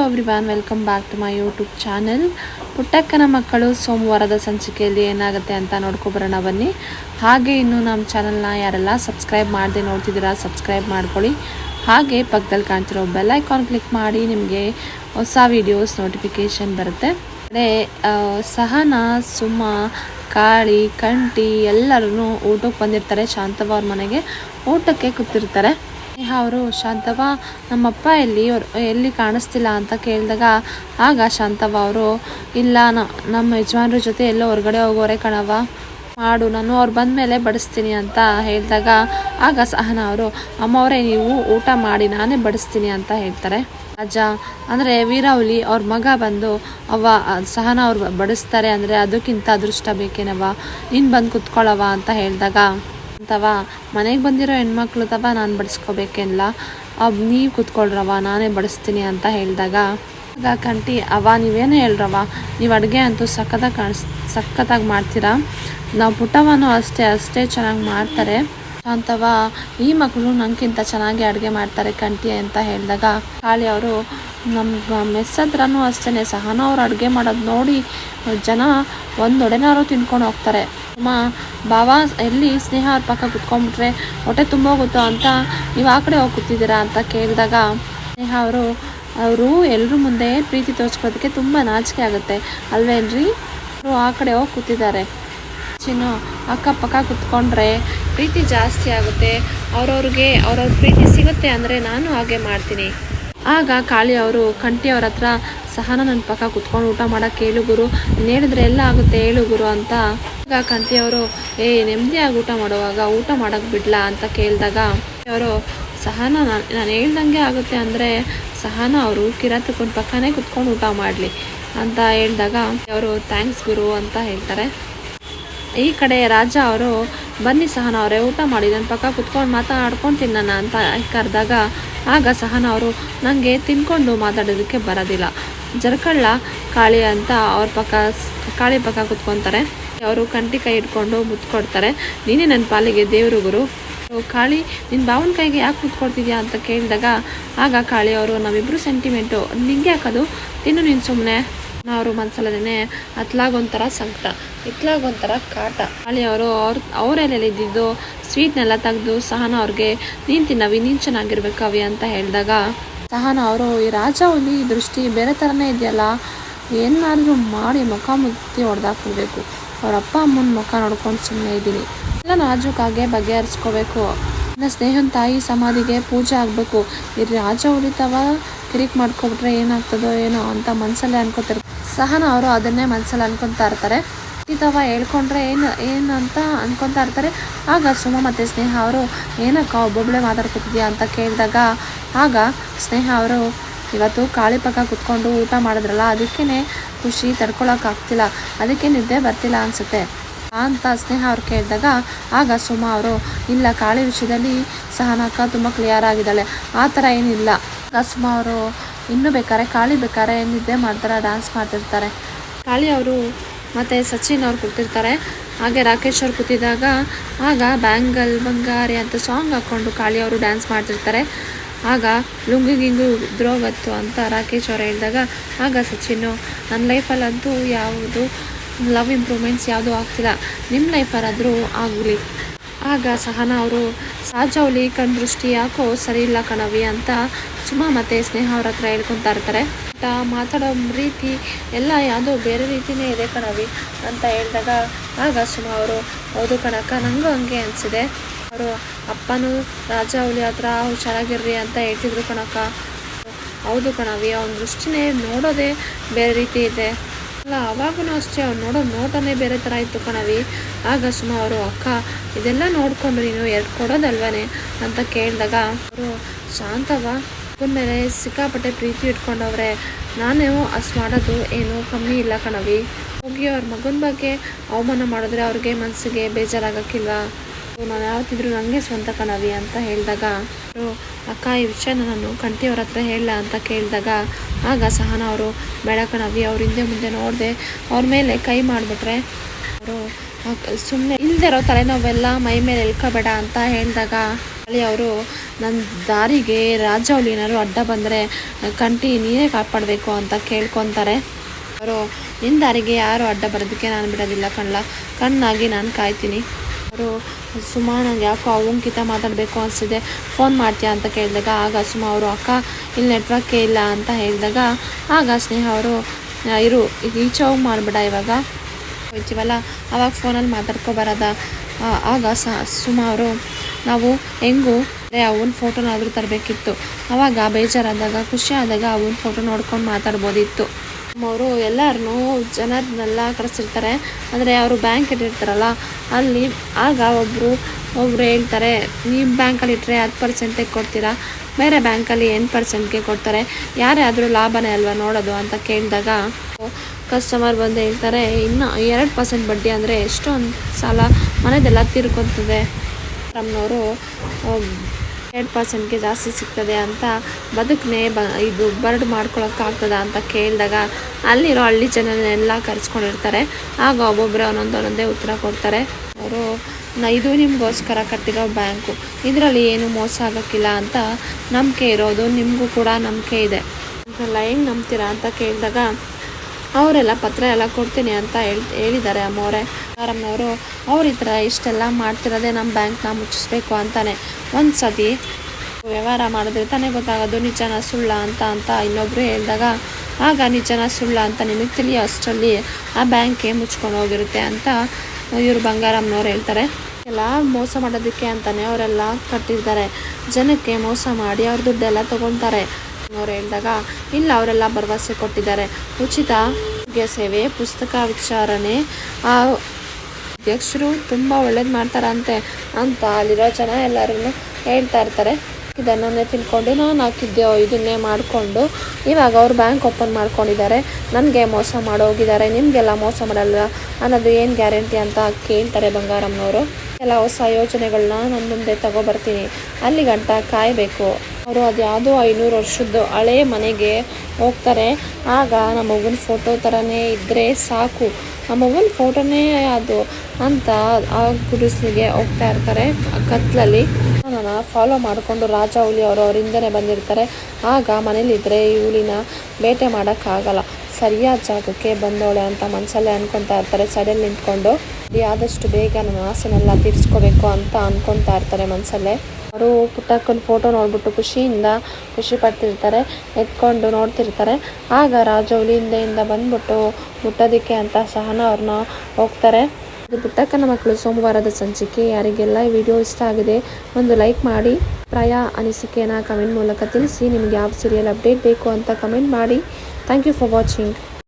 Hello everyone welcome back to my YouTube channel ಪುಟ್ಟಕ್ಕನ ಮಕ್ಕಳು ಸೋಮವಾರದ ಸಂಚಿಕೆಯಲ್ಲಿ ಏನಾಗುತ್ತೆ ಅಂತ ನೋಡ್ಕೊಬರೋಣ ಬನ್ನಿ. ಹಾಗೆ ಇನ್ನು ನಮ್ಮ ಚಾನಲ್ನ ಯಾರೆಲ್ಲ ಸಬ್ಸ್ಕ್ರೈಬ್ ಮಾಡದೆ ನೋಡ್ತಿದ್ದೀರಾ ಸಬ್ಸ್ಕ್ರೈಬ್ ಮಾಡ್ಕೊಳ್ಳಿ. ಹಾಗೆ ಪಕ್ಕದಲ್ಲಿ ಕಾಣ್ತಿರೋ ಬೆಲ್ ಐಕಾನ್ ಕ್ಲಿಕ್ ಮಾಡಿ, ನಿಮಗೆ ಹೊಸ ವೀಡಿಯೋಸ್ ನೋಟಿಫಿಕೇಷನ್ ಬರುತ್ತೆ. ಅದೇ ಸಹನಾ, ಸುಮ, ಕಾಳಿ ಕಂಟಿ ಎಲ್ಲರೂ ಊಟಕ್ಕೆ ಬಂದಿರ್ತಾರೆ. ಶಾಂತವ್ವ ಅವ್ರ ಮನೆಗೆ ಊಟಕ್ಕೆ ಕೂತಿರ್ತಾರೆ. ಸ್ನೇಹ ಅವರು ಶಾಂತವ ನಮ್ಮಪ್ಪ ಎಲ್ಲಿ ಎಲ್ಲಿ ಕಾಣಿಸ್ತಿಲ್ಲ ಅಂತ ಕೇಳಿದಾಗ, ಆಗ ಶಾಂತವ ಅವರು, ಇಲ್ಲ ನಮ್ಮ ಯಜಮಾನ್ರ ಜೊತೆ ಎಲ್ಲೋ ಹೊರಗಡೆ ಹೋಗೋರೆ ಕಣವ ಮಾಡು, ನಾನು ಅವ್ರು ಬಂದಮೇಲೆ ಬಡಿಸ್ತೀನಿ ಅಂತ ಹೇಳಿದಾಗ, ಆಗ ಸಹನ ಅವರು, ಅಮ್ಮವರೇ, ನೀವು ಊಟ ಮಾಡಿ, ನಾನೇ ಬಡಿಸ್ತೀನಿ ಅಂತ ಹೇಳ್ತಾರೆ. ರಾಜ, ಅಂದರೆ ವೀರಾವಲಿ ಅವ್ರ ಮಗ ಬಂದು, ಅವ್ವ, ಸಹನ ಅವ್ರು ಬಡಿಸ್ತಾರೆ ಅಂದರೆ ಅದಕ್ಕಿಂತ ಅದೃಷ್ಟ ಬೇಕೇನವ್ವ? ನೀನು ಬಂದು ಕುತ್ಕೊಳ್ಳವ ಅಂತ ಹೇಳಿದಾಗ ಅಂತವ. ಮನೆಗೆ ಬಂದಿರೋ ಹೆಣ್ಮಕ್ಳು ತವ, ನಾನು ಬಡಿಸ್ಕೋಬೇಕೆಲ್ಲ ಅವ್ ನೀವು ಕೂತ್ಕೊಳ್ರವ ನಾನೇ ಬಡಿಸ್ತೀನಿ ಅಂತ ಹೇಳಿದಾಗ, ಆಗ ಕಂಟಿ ಅವ ನೀವೇನು ಹೇಳ್ರವ ನೀವು ಅಡುಗೆ ಅಂತೂ ಸಖತ್ತಾಗಿ ಕಾಣಿಸ್, ಸಖತ್ತಾಗಿ ಮಾಡ್ತೀರಾ? ನಾವು ಪುಟವನ್ನು ಅಷ್ಟೇ ಅಷ್ಟೇ ಚೆನ್ನಾಗಿ ಮಾಡ್ತಾರೆ. ಅಂತವ, ಈ ಮಕ್ಕಳು ನನಗಿಂತ ಚೆನ್ನಾಗಿ ಅಡುಗೆ ಮಾಡ್ತಾರೆ ಕಂಟಿ ಅಂತ ಹೇಳಿದಾಗ ಕಾಳಿ ಅವರು ನಮ್ಮ ಮೆಸ್ ಹತ್ರನೂ ಅಷ್ಟೇ ಸಹನ ಅವ್ರು ಅಡುಗೆ ಮಾಡೋದು ನೋಡಿ ಜನ ಒಂದು ಒಡೆನಾರು ತಿನ್ಕೊಂಡು ಹೋಗ್ತಾರೆ. ಅಮ್ಮ ಬಾವ ಎಲ್ಲಿ ಸ್ನೇಹ ಅವ್ರ ಪಕ್ಕ ಕುತ್ಕೊಂಡ್ಬಿಟ್ರೆ ಹೊಟ್ಟೆ ತುಂಬೋಗುತ್ತೋ ಅಂತ ನೀವು ಆ ಕಡೆ ಹೋಗಿ ಕೂತಿದ್ದೀರಾ ಅಂತ ಕೇಳಿದಾಗ ಸ್ನೇಹ ಅವರು ಅವರು ಎಲ್ಲರ ಮುಂದೆ ಪ್ರೀತಿ ತೋರಿಸ್ಕೊಳ್ಳೋದಕ್ಕೆ ತುಂಬ ನಾಚಿಕೆ ಆಗುತ್ತೆ. ಅಲ್ವೇನ್ರಿ ಅವರು ಆ ಕಡೆ ಹೋಗಿ ಕೂತಿದ್ದಾರೆ. ಚಿನ್ನು ಅಕ್ಕಪಕ್ಕ ಕುತ್ಕೊಂಡ್ರೆ ಪ್ರೀತಿ ಜಾಸ್ತಿ ಆಗುತ್ತೆ. ಅವ್ರವ್ರಿಗೆ ಅವ್ರವ್ರ ಪ್ರೀತಿ ಸಿಗುತ್ತೆ ಅಂದರೆ ನಾನು ಹಾಗೆ ಮಾಡ್ತೀನಿ. ಆಗ ಕಾಳಿ ಅವರು ಕಂಟಿ ಅವ್ರ ಹತ್ರ ಸಹನ ನನ್ನ ಪಕ್ಕ ಕುತ್ಕೊಂಡು ಊಟ ಮಾಡೋಕ್ಕೆ ಹೇಳು ಗುರು ಹೇಳಿದ್ರೆ ಎಲ್ಲ ಆಗುತ್ತೆ ಹೇಳು ಗುರು ಅಂತ. ಆಗ ಕಂಟಿ ಅವರು, ಏ, ನೆಮ್ಮದಿಯಾಗಿ ಊಟ ಮಾಡುವಾಗ ಊಟ ಮಾಡೋಕ್ಕೆ ಬಿಡ್ಲಾ? ಅಂತ ಕೇಳಿದಾಗ ಅವರು, ಸಹನ ನಾನು ನಾನು ಹೇಳ್ದಂಗೆ ಆಗುತ್ತೆ ಅಂದರೆ ಸಹನ ಅವರು ಕಿರಾತಕ್ಕನ ಪಕ್ಕನೇ ಕುತ್ಕೊಂಡು ಊಟ ಮಾಡಲಿ ಅಂತ ಹೇಳಿದಾಗ ಅವರು, ಥ್ಯಾಂಕ್ಸ್ ಗುರು ಅಂತ ಹೇಳ್ತಾರೆ. ಈ ಕಡೆ ರಾಜ ಅವರು, ಬನ್ನಿ ಸಹನ ಅವರೇ, ಊಟ ಮಾಡಿ ನನ್ನ ಪಕ್ಕ ಕುತ್ಕೊಂಡು ಮಾತಾಡ್ಕೊಂಡು ತಿನ್ನೋಣ ಅಂತ ಕರೆದಾಗ ಆಗ ಸಹನ ಅವರು ನನಗೆ ತಿನ್ಕೊಂಡು ಮಾತಾಡೋದಕ್ಕೆ ಬರೋದಿಲ್ಲ. ಜರ್ಕಳ್ಳ ಕಾಳಿ ಅಂತ ಅವ್ರ ಪಕ್ಕ ಕಾಳಿ ಪಕ್ಕ ಕುತ್ಕೊತಾರೆ. ಅವರು ಕಂಟಿ ಕೈ ಇಟ್ಕೊಂಡು ಮುತ್ಕೊಡ್ತಾರೆ. ನೀನೇ ನನ್ನ ಪಾಲಿಗೆ ದೇವರು ಗುರು. ಕಾಳಿ ನಿನ್ನ ಬಾವನ ಕೈಗೆ ಯಾಕೆ ಕೂತ್ಕೊಡ್ತಿದ್ಯಾ ಅಂತ ಕೇಳಿದಾಗ, ಆಗ ಕಾಳಿ ಅವರು ನಾವಿಬ್ಬರು ಸೆಂಟಿಮೆಂಟು ನಿಂಗೆ ಯಾಕದು ತಿನ್ನು ನೀನು ಸುಮ್ಮನೆ ಅವರು ಮನ್ಸಲ್ಲದೇನೆ ಅತ್ಲಾಗೊಂಥರ ಸಂಕಟ, ಇತ್ಲಾಗೊಂಥರ ಕಾಟ. ಅಲ್ಲಿ ಅವರು ಅವ್ರ ಅವರೆಲ್ಲ ಇದ್ದಿದ್ದು ಸ್ವೀಟ್ನೆಲ್ಲ ತೆಗೆದು ಸಹನ ಅವ್ರಿಗೆ, ನೀನು ತಿನ್ನವಿ, ನೀನು ಚೆನ್ನಾಗಿರ್ಬೇಕು ಅವಿ ಅಂತ ಹೇಳಿದಾಗ, ಸಹನ ಅವರು, ಈ ರಾಜ ಹುಲಿ ದೃಷ್ಟಿ ಬೇರೆ ಥರನೇ ಇದೆಯಲ್ಲ ಏನಾದರೂ ಮಾಡಿ ಮುಖ ಮುತ್ತಿ ಹೊಡೆದಾಕ್ಬಿಡ್ಬೇಕು ಅವ್ರ ಅಪ್ಪ ಅಮ್ಮನ ಮುಖ ನೋಡ್ಕೊಂಡು ಸುಮ್ಮನೆ ಇದ್ದೀನಿ. ಎಲ್ಲ ನಾಜೂಕಾಗೆ ಬಗೆಹರಿಸ್ಕೋಬೇಕು. ನನ್ನ ಸ್ನೇಹನ್ ತಾಯಿ ಸಮಾಧಿಗೆ ಪೂಜೆ ಆಗಬೇಕು. ಈ ರಾಜ ಉಳಿತಾವ ಕಿರಿಕ್ ಮಾಡ್ಕೊಬಿಟ್ರೆ ಏನಾಗ್ತದೋ ಏನೋ ಅಂತ ಮನಸ್ಸಲ್ಲೇ ಅನ್ಕೋತಾರೆ ಸಹನ ಅವರು ಅದನ್ನೇ ಮನಸ್ಸಲ್ಲಿ ಅನ್ಕೊತಾ ಇರ್ತಾರೆ. ಇತವ ಹೇಳ್ಕೊಂಡ್ರೆ ಏನು ಏನು ಅಂತ ಅನ್ಕೊತಾ ಇರ್ತಾರೆ. ಆಗ ಸುಮ ಮತ್ತು ಸ್ನೇಹ ಅವರು, ಏನಕ್ಕ ಒಬ್ಬೊಬ್ಬಳೆ ಮಾತಾಡ್ಕೊತಿದ್ಯಾ ಅಂತ ಕೇಳಿದಾಗ, ಆಗ ಸ್ನೇಹ ಅವರು, ಇವತ್ತು ಕಾಳಿ ಪಕ್ಕ ಕುತ್ಕೊಂಡು ಊಟ ಮಾಡಿದ್ರಲ್ಲ ಅದಕ್ಕೇ ಖುಷಿ ತಡ್ಕೊಳಕ್ಕಾಗ್ತಿಲ್ಲ ಅದಕ್ಕೆ ನಿದ್ದೆ ಬರ್ತಿಲ್ಲ ಅನಿಸುತ್ತೆ ಅಂತ ಸ್ನೇಹ ಅವ್ರು ಕೇಳಿದಾಗ, ಆಗ ಸುಮ ಅವರು, ಇಲ್ಲ ಕಾಳಿ ವಿಷಯದಲ್ಲಿ ಸಹನಕ್ಕ ತುಂಬ ಕ್ಲಿಯರ್ ಆಗಿದ್ದಾಳೆ, ಆ ಥರ ಏನಿಲ್ಲ ಆಗ ಸುಮಾ ಅವರು ಇನ್ನೂ ಬೇಕಾದ್ರೆ ಕಾಳಿ ಬೇಕಾದ್ರೆ ನಿದ್ದೆ ಮಾಡ್ತಾರೆ ಡ್ಯಾನ್ಸ್ ಮಾಡ್ತಿರ್ತಾರೆ. ಕಾಳಿ ಅವರು ಮತ್ತು ಸಚಿನ್ ಅವ್ರು ಕೂತಿರ್ತಾರೆ. ಹಾಗೆ ರಾಕೇಶ್ ಅವ್ರು ಕೂತಿದ್ದಾಗ ಆಗ ಬ್ಯಾಂಗಲ್ ಬಂಗಾರಿ ಅಂತ ಸಾಂಗ್ ಹಾಕ್ಕೊಂಡು ಕಾಳಿ ಅವರು ಡ್ಯಾನ್ಸ್ ಮಾಡ್ತಿರ್ತಾರೆ. ಆಗ ಲುಂಗು ಗಿಂಗು ಉದ್ರೋಗತ್ತು ಅಂತ ರಾಕೇಶ್ ಅವ್ರು ಹೇಳಿದಾಗ ಆಗ ಸಚಿನ್ನು ನನ್ನ ಲೈಫಲ್ಲಂತೂ ಯಾವುದು ಲವ್ ಇಂಪ್ರೂವ್ಮೆಂಟ್ಸ್ ಯಾವುದೂ ಆಗ್ತಿಲ್ಲ. ನಿಮ್ಮ ಲೈಫಲ್ಲಾದರೂ ಆಗಲಿ. ಆಗ ಸಹನ ಅವರು, ಸಾಜೌಲಿ ಕಣ್ ದೃಷ್ಟಿ ಯಾಕೋ ಸರಿ ಇಲ್ಲ ಕಣವಿ ಅಂತ ಸುಮಾ ಮತ್ತು ಸ್ನೇಹ ಅವ್ರ ಹತ್ರ ಹೇಳ್ಕೊತಾ ಇರ್ತಾರೆ. ಮಾತಾಡೋ ರೀತಿ, ಎಲ್ಲ ಯಾವುದೋ ಬೇರೆ ರೀತಿನೇ ಇದೆ ಕಣವಿ ಅಂತ ಹೇಳಿದಾಗ ಆಗ ಸುಮಾ ಅವರು, ಹೌದು ಕಣಕ್ಕ ನನಗೂ ಹಂಗೆ ಅನಿಸಿದೆ. ಅವರು ಅಪ್ಪನೂ ರಾಜ ಹುಲಿ ಹತ್ರ ಹುಷಾರಾಗಿರ್ರಿ ಅಂತ ಹೇಳ್ತಿದ್ರು ಕಣಕ್ಕ. ಹೌದು ಕಣವಿ ಅವನ ದೃಷ್ಟಿನೇ ನೋಡೋದೇ ಬೇರೆ ರೀತಿ ಇದೆ. ಅಲ್ಲ ಅವಾಗೂ ಅಷ್ಟೇ, ಅವ್ನು ನೋಡೋ ನೋಟನೇ ಬೇರೆ ಥರ ಇತ್ತು ಕಣವಿ. ಆಗ ಸುಮ ಅವರು, ಅಕ್ಕ, ಇದೆಲ್ಲ ನೋಡ್ಕೊಂಡು ನೀನು ಎರಡು ಕೊಡೋದಲ್ವನೇ? ಅಂತ ಕೇಳಿದಾಗ, ಅವರು ಶಾಂತವ ಮೇಲೆ ಸಿಕ್ಕಾಪಟ್ಟೆ ಪ್ರೀತಿ ಇಟ್ಕೊಂಡವ್ರೆ. ನಾನೇ ಅಷ್ಟು ಮಾಡೋದು ಏನು ಕಮ್ಮಿ ಇಲ್ಲ ಕಣವಿ. ಹೋಗಿ ಅವ್ರ ಮಗನ ಬಗ್ಗೆ ಅವಮಾನ ಮಾಡಿದ್ರೆ ಅವ್ರಿಗೆ ಮನಸ್ಸಿಗೆ ಬೇಜಾರಾಗಕ್ಕಿಲ್ವಾ? ನಾನು ಯಾವತ್ತಿದ್ರು ನನಗೆ ಸ್ವಂತ ಕಣವಿ ಅಂತ ಹೇಳಿದಾಗ ಅಕ್ಕ, ಈ ವಿಷಯನ ನಾನು ಕಂಠಿಯವ್ರ ಹತ್ರ ಹೇಳ ಅಂತ ಕೇಳಿದಾಗ, ಆಗ ಸಹನ ಅವರು, ಬೇಡ ಕಣವಿ ಅವ್ರ ಹಿಂದೆ ಮುಂದೆ ನೋಡಿದೆ, ಅವ್ರ ಮೇಲೆ ಕೈ ಮಾಡಿಬಿಟ್ರೆ ಅವರು ಸುಮ್ಮನೆ ಇರೋ ತಲೆನೋವೆಲ್ಲ ಮೈ ಮೇಲೆ ಎಳ್ಕೋಬೇಡ ಅಂತ ಹೇಳಿದಾಗ, ಅಲ್ಲಿ ಅವರು, ನನ್ನ ದಾರಿಗೆ ರಾಜವಲ್ಲಿ ಏನಾದ್ರು ಅಡ್ಡ ಬಂದರೆ ಕಂಟಿ ನೀನೇ ಕಾಪಾಡಬೇಕು ಅಂತ ಕೇಳ್ಕೊತಾರೆ. ಅವರು ನಿನ್ನ ದಾರಿಗೆ ಯಾರು ಅಡ್ಡ ಬರೋದಕ್ಕೆ ನಾನು ಬಿಡೋದಿಲ್ಲ ಕಣ್ಣ ಕಣ್ಣಾಗಿ ನಾನು ಕಾಯ್ತೀನಿ. ಅವರು ಸುಮಾ, ನಂಗೆ ಯಾಕೋ ಅವಂಕಿತ ಮಾತಾಡಬೇಕು ಅನಿಸಿದೆ. ಫೋನ್ ಮಾಡ್ತೀಯಾ ಅಂತ ಕೇಳಿದಾಗ, ಆಗ ಸುಮಾ ಅವರು, ಅಕ್ಕ, ಇಲ್ಲಿ ನೆಟ್ವರ್ಕೇ ಇಲ್ಲ ಅಂತ ಹೇಳಿದಾಗ, ಆಗ ಸ್ನೇಹ ಅವರು ಇರು ಈಚೆ ಹೋಗಿ ಮಾಡಿಬಿಡ ಇವಾಗ. ಹೋಯ್ತೀವಲ್ಲ, ಅವಾಗ ಫೋನಲ್ಲಿ ಮಾತಾಡ್ಕೊ ಬರೋದ. ಆಗ ಸ ಸುಮಾರು ನಾವು ಹೆಂಗೂ ಅವನ ಫೋಟೋನಾದರೂ ತರಬೇಕಿತ್ತು. ಆವಾಗ ಬೇಜಾರಾದಾಗ ಖುಷಿ ಆದಾಗ ಅವನ ಫೋಟೋ ನೋಡ್ಕೊಂಡು ಮಾತಾಡ್ಬೋದಿತ್ತು. ಅವರು ಎಲ್ಲರೂ ಜನರನ್ನೆಲ್ಲ ಕರೆಸಿರ್ತಾರೆ. ಅಂದರೆ ಅವರು ಬ್ಯಾಂಕ್ ಇಟ್ಟಿರ್ತಾರಲ್ಲ ಅಲ್ಲಿ ಆಗ ಒಬ್ಬರು ಒಬ್ಬರು ಹೇಳ್ತಾರೆ ನಿಮ್ಮ ಬ್ಯಾಂಕಲ್ಲಿ ಇಟ್ಟರೆ ಹತ್ತು ಪರ್ಸೆಂಟಿಗೆ ಕೊಡ್ತೀರಾ? ಬೇರೆ ಬ್ಯಾಂಕಲ್ಲಿ ಎಂಟು ಪರ್ಸೆಂಟ್ಗೆ ಕೊಡ್ತಾರೆ. ಯಾರೇ ಆದರೂ ಲಾಭನೇ ಅಲ್ವಾ ನೋಡೋದು? ಅಂತ ಕೇಳಿದಾಗ ಕಸ್ಟಮರ್ ಬಂದು ಹೇಳ್ತಾರೆ, ಇನ್ನು ಎರಡು ಪರ್ಸೆಂಟ್ ಬಡ್ಡಿ ಅಂದರೆ ಎಷ್ಟೊಂದು ಸಾಲ ಮನೆದೆಲ್ಲ ತಿರ್ಕೊತದೆ. ನಮ್ಮನವರು ಎರಡು ಪರ್ಸೆಂಟ್ಗೆ ಜಾಸ್ತಿ ಸಿಗ್ತದೆ ಅಂತ ಬದುಕನ್ನೇ ಬ ಇದು ಬರ್ಡ್ ಮಾಡ್ಕೊಳಕ್ಕಾಗ್ತದ ಅಂತ ಕೇಳಿದಾಗ ಅಲ್ಲಿರೋ ಹಳ್ಳಿ ಜನನೆಲ್ಲ ಕರೆಸ್ಕೊಂಡಿರ್ತಾರೆ. ಆಗ ಒಬ್ಬೊಬ್ಬರೇ ಒಂದೊಂದು ಒಂದೊಂದೇ ಉತ್ತರ ಕೊಡ್ತಾರೆ. ಅವರು ಇದು ನಿಮಗೋಸ್ಕರ ಕಟ್ಟಿರೋ ಬ್ಯಾಂಕು. ಇದರಲ್ಲಿ ಏನು ಮೋಸ ಆಗೋಕ್ಕಿಲ್ಲ ಅಂತ ನಂಬಿಕೆ ಇರೋದು, ನಿಮಗೂ ಕೂಡ ನಂಬಿಕೆ ಇದೆ. ಹೆಂಗೆ ನಂಬ್ತೀರಾ ಅಂತ ಕೇಳಿದಾಗ, ಅವರೆಲ್ಲ ಪತ್ರ ಎಲ್ಲ ಕೊಡ್ತೀನಿ ಅಂತ ಹೇಳಿ ಹೇಳಿದ್ದಾರೆ ಅಮ್ಮವರೇ. ಆರಮ್ಮನವರು ಅವ್ರ ಈ ಥರ ಇಷ್ಟೆಲ್ಲ ಮಾಡ್ತಿರೋದೇ ನಮ್ಮ ಬ್ಯಾಂಕ್ನ ಮುಚ್ಚಿಸ್ಬೇಕು ಅಂತಾನೆ. ಒಂದು ಸತಿ ವ್ಯವಹಾರ ಮಾಡಿದ್ರೆ ತಾನೇ ಗೊತ್ತಾಗೋದು, ನಿಜನ ಸುಳ್ಳ ಅಂತ ಅಂತ ಇನ್ನೊಬ್ರು ಹೇಳಿದಾಗ, ಆಗ ನಿಜನ ಸುಳ್ಳ ಅಂತ ನಿಮಗೆ ತಿಳಿಯೋ ಅಷ್ಟರಲ್ಲಿ ಆ ಬ್ಯಾಂಕೆ ಮುಚ್ಕೊಂಡು ಹೋಗಿರುತ್ತೆ ಅಂತ ಇವರು ಬಂಗಾರಮ್ಮನವ್ರು ಹೇಳ್ತಾರೆ. ಎಲ್ಲ ಮೋಸ ಮಾಡೋದಕ್ಕೆ ಅಂತಾನೆ ಅವರೆಲ್ಲ ಕಟ್ಟಿದ್ದಾರೆ ಜನಕ್ಕೆ ಮೋಸ ಮಾಡಿ ಅವ್ರ ದುಡ್ಡೆಲ್ಲ ತೊಗೊತಾರೆ ಅವ್ರು ಹೇಳಿದಾಗ, ಇಲ್ಲ, ಅವರೆಲ್ಲ ಭರವಸೆ ಕೊಟ್ಟಿದ್ದಾರೆ. ಉಚಿತ ಸೇವೆ, ಪುಸ್ತಕ ವಿಚಾರಣೆ ಆ ಅಧ್ಯಕ್ಷರು ತುಂಬ ಒಳ್ಳೇದು ಮಾಡ್ತಾರಂತೆ ಅಂತ ಅಲ್ಲಿರೋ ಜನ ಎಲ್ಲರೂ ಹೇಳ್ತಾ ಇರ್ತಾರೆ. ಇದನ್ನೇ ತಿಳ್ಕೊಂಡು ನಾನು ಹಾಕಿದ್ದೆ, ಇದನ್ನೇ ಮಾಡಿಕೊಂಡು. ಇವಾಗ ಅವ್ರು ಬ್ಯಾಂಕ್ ಓಪನ್ ಮಾಡ್ಕೊಂಡಿದ್ದಾರೆ. ನನಗೆ ಮೋಸ ಮಾಡೋಗಿದ್ದಾರೆ, ನಿಮಗೆಲ್ಲ ಮೋಸ ಮಾಡಲ್ಲ ಅನ್ನೋದು ಏನು ಗ್ಯಾರಂಟಿ ಅಂತ ಕೇಳ್ತಾರೆ ಬಂಗಾರಮ್ಮನವರು. ಎಲ್ಲ ಹೊಸ ಯೋಜನೆಗಳನ್ನ ನನ್ನ ಮುಂದೆ ತಗೊಬರ್ತೀನಿ. ಅಲ್ಲಿ ಗಂಟ ಕಾಯಬೇಕು. ಅವರು ಅದ್ಯಾವುದೋ ಐನೂರು ವರ್ಷದ್ದು ಹಳೆ ಮನೆಗೆ ಹೋಗ್ತಾರೆ. ಆಗ ನಮ್ಮ ಮಗನ ಫೋಟೋ ಥರನೇ ಇದ್ದರೆ ಸಾಕು. ನಮ್ಮ ಮಗನ ಫೋಟೋನೇ ಅದು ಅಂತ ಆ ಗುಡಿಸ್ಲಿಗೆ ಹೋಗ್ತಾ ಇರ್ತಾರೆ ಕತ್ಲಲ್ಲಿ. ನನ್ನ ಫಾಲೋ ಮಾಡಿಕೊಂಡು ರಾಜ ಹುಲಿ ಅವರು ಅವರಿಂದನೇ ಬಂದಿರ್ತಾರೆ. ಆಗ ಮನೇಲಿದ್ದರೆ ಹುಲಿನ ಬೇಟೆ ಮಾಡೋಕ್ಕಾಗಲ್ಲ ಸರಿಯಾದ ಜಾಗಕ್ಕೆ ಬಂದವಳೆ ಅಂತ ಮನಸಲ್ಲೇ ಅನ್ಕೊತಾ ಇರ್ತಾರೆ, ಸೈಡಲ್ಲಿ ನಿಂತ್ಕೊಂಡು. ಆದಷ್ಟು ಬೇಗ ನನ್ನ ಆಸೆನೆಲ್ಲ ತೀರಿಸ್ಕೋಬೇಕು ಅಂತ ಅನ್ಕೊತಾ ಇರ್ತಾರೆ ಮನಸ್ಸಲ್ಲೇ ಅವರು ಪುಟ್ಟಕ್ಕನ ಫೋಟೋ ನೋಡಿಬಿಟ್ಟು ಖುಷಿಯಿಂದ ಖುಷಿ ಪಡ್ತಿರ್ತಾರೆ, ಎತ್ಕೊಂಡು ನೋಡ್ತಿರ್ತಾರೆ. ಆಗ ರಾಜೌಲಿ ಹಿಂದೆಯಿಂದ ಬಂದ್ಬಿಟ್ಟು ಮುಟ್ಟೋದಕ್ಕೆ ಅಂತ ಸಹನ ಅವ್ರನ್ನ ಹೋಗ್ತಾರೆ. ಇದು ಪುಟ್ಟಕ್ಕನ ಮಕ್ಕಳು ಸೋಮವಾರದ ಸಂಚಿಕೆ. ಯಾರಿಗೆಲ್ಲ ಈ ವಿಡಿಯೋ ಇಷ್ಟ ಆಗಿದೆ ಒಂದು ಲೈಕ್ ಮಾಡಿ. ಪ್ರಾಯ ಅನಿಸಿಕೆಯನ್ನು ಕಮೆಂಟ್ ಮೂಲಕ ತಿಳಿಸಿ. ನಿಮಗೆ ಯಾವ ಸೀರಿಯಲ್ ಅಪ್ಡೇಟ್ ಬೇಕು ಅಂತ ಕಮೆಂಟ್ ಮಾಡಿ. Thank you for watching